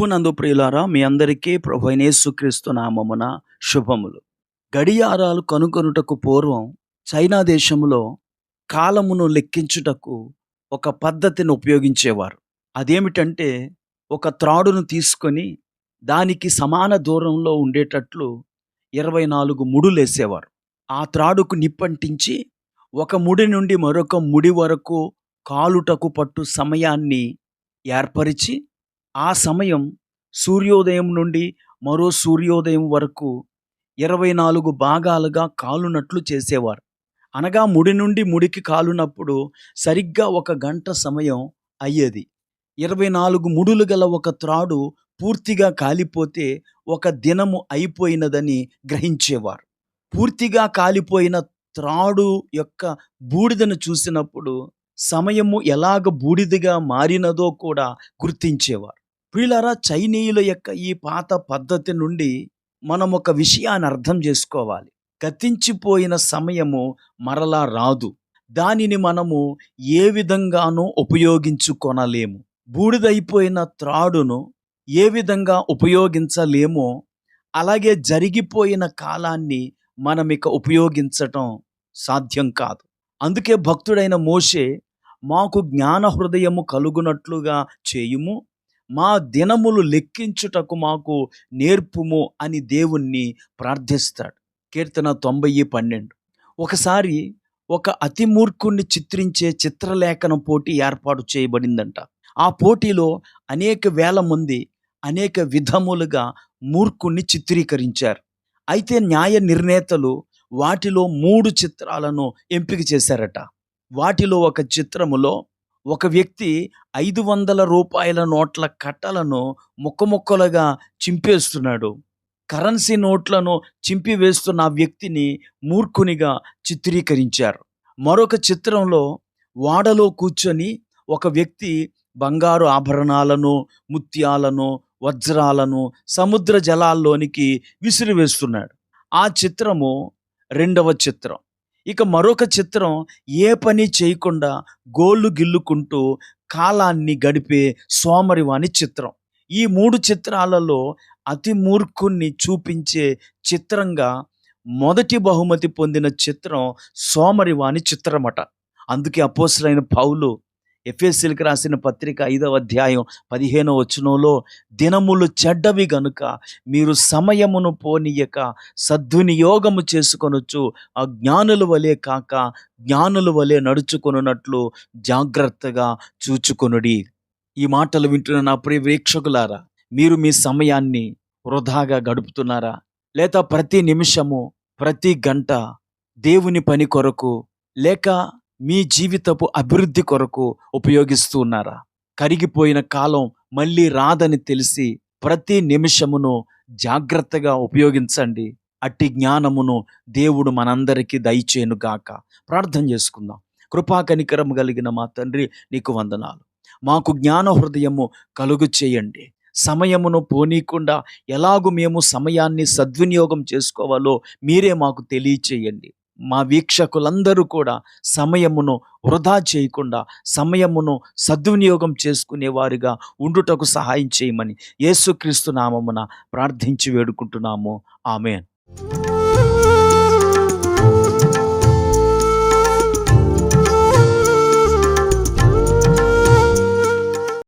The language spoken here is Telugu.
ప్రభునందు ప్రియులారా మీ అందరికీ ప్రభునేసుక్రీస్తు నామమున శుభములు. గడియారాలు కనుగొనుటకు పూర్వం చైనా దేశంలో కాలమును లెక్కించుటకు ఒక పద్ధతిని ఉపయోగించేవారు. అదేమిటంటే ఒక త్రాడును తీసుకొని దానికి సమాన దూరంలో ఉండేటట్లు ఇరవై నాలుగు ముడులేసేవారు. ఆ త్రాడుకు నిప్పంటించి ఒక ముడి నుండి మరొక ముడి వరకు కాలుటకు పట్టు సమయాన్ని ఏర్పరిచి ఆ సమయం సూర్యోదయం నుండి మరో సూర్యోదయం వరకు ఇరవై నాలుగు భాగాలుగా కాలునట్లు చేసేవారు. అనగా ముడి నుండి ముడికి కాలునప్పుడు సరిగ్గా ఒక గంట సమయం అయ్యేది. ఇరవై నాలుగు ముడులు గల ఒక త్రాడు పూర్తిగా కాలిపోతే ఒక దినము అయిపోయినదని గ్రహించేవారు. పూర్తిగా కాలిపోయిన త్రాడు యొక్క బూడిదను చూసినప్పుడు సమయము ఎలాగ బూడిదగా మారినదో కూడా గుర్తించేవారు. ప్రియులారా చైనీయుల యొక్క ఈ పాత పద్ధతి నుండి మనం ఒక విషయాన్ని అర్థం చేసుకోవాలి. గతించిపోయిన సమయము మరలా రాదు. దానిని మనము ఏ విధంగానూ ఉపయోగించుకొనలేము. బూడిదైపోయిన త్రాడును ఏ విధంగా ఉపయోగించలేమో అలాగే జరిగిపోయిన కాలాన్ని మనం ఇక ఉపయోగించటం సాధ్యం కాదు. అందుకే భక్తుడైన మోషే మాకు జ్ఞాన హృదయము కలుగునట్లుగా చేయుము మా దినములు లెక్కించుటకు మాకు నేర్పుము అని దేవుణ్ణి ప్రార్థిస్తాడు. కీర్తన తొంభై పన్నెండు. ఒకసారి ఒక అతి మూర్ఖుణ్ణి చిత్రించే చిత్రలేఖన పోటీ ఏర్పాటు చేయబడిందంట. ఆ పోటీలో అనేక వేల మంది అనేక విధములుగా మూర్ఖుణ్ణి చిత్రీకరించారు. అయితే న్యాయ నిర్ణేతలు వాటిలో మూడు చిత్రాలను ఎంపిక చేశారట. వాటిలో ఒక చిత్రములో ఒక వ్యక్తి ఐదు వందల రూపాయల నోట్ల కట్టలను ముక్కముక్కలుగా చింపేస్తున్నాడు. కరెన్సీ నోట్లను చింపివేస్తున్న ఆ వ్యక్తిని మూర్ఖునిగా చిత్రీకరించారు. మరొక చిత్రంలో వాడలో కూర్చొని ఒక వ్యక్తి బంగారు ఆభరణాలను ముత్యాలను వజ్రాలను సముద్ర జలాల్లోనికి విసిరివేస్తున్నాడు. ఆ చిత్రము రెండవ చిత్రం. ఇక మరొక చిత్రం ఏ పని చేయకుండా గోళ్ళు గిల్లుకుంటూ కాలాన్ని గడిపే సోమరివాణి చిత్రం. ఈ మూడు చిత్రాలలో అతి మూర్ఖుణ్ణి చూపించే చిత్రంగా మొదటి బహుమతి పొందిన చిత్రం సోమరివాణి చిత్రమట. అందుకే అపోసరైన పౌలు ఎఫ్ఎస్సీలకు రాసిన పత్రిక ఐదవ అధ్యాయం పదిహేనో వచనంలో దినములు చెడ్డవి గనుక మీరు సమయమును పోనీయక సద్వినియోగము చేసుకొనొచ్చు అజ్ఞానుల వలె కాక జ్ఞానుల వలె నడుచుకొనున్నట్లు జాగ్రత్తగా చూచుకొనుడి. ఈ మాటలు వింటున్న నా ప్రియ వీక్షకులారా మీరు మీ సమయాన్ని వృధాగా గడుపుతున్నారా? లేదా ప్రతి నిమిషము ప్రతి గంట దేవుని పని కొరకు లేక మీ జీవితపు అభివృద్ధి కొరకు ఉపయోగిస్తూ ఉన్నారా? కరిగిపోయిన కాలం మళ్ళీ రాదని తెలిసి ప్రతి నిమిషమును జాగ్రత్తగా ఉపయోగించండి. అట్టి జ్ఞానమును దేవుడు మనందరికీ దయచేనుగాక ప్రార్థన చేసుకుందాం. కృపాకనికరము కలిగిన మా తండ్రి నీకు వందనాలు. మాకు జ్ఞాన హృదయము కలుగు చేయండి. సమయమును పోనీకుండా ఎలాగు మేము సమయాన్ని సద్వినియోగం చేసుకోవాలో మీరే మాకు తెలియచేయండి. మా వీక్షకులందరూ కూడా సమయమును వృధా చేయకుండా సమయమును సద్వినియోగం చేసుకునేవారుగా ఉండుటకు సహాయం చేయమని యేసుక్రీస్తు నామమున ప్రార్థించి వేడుకుంటున్నాము. ఆమెన్.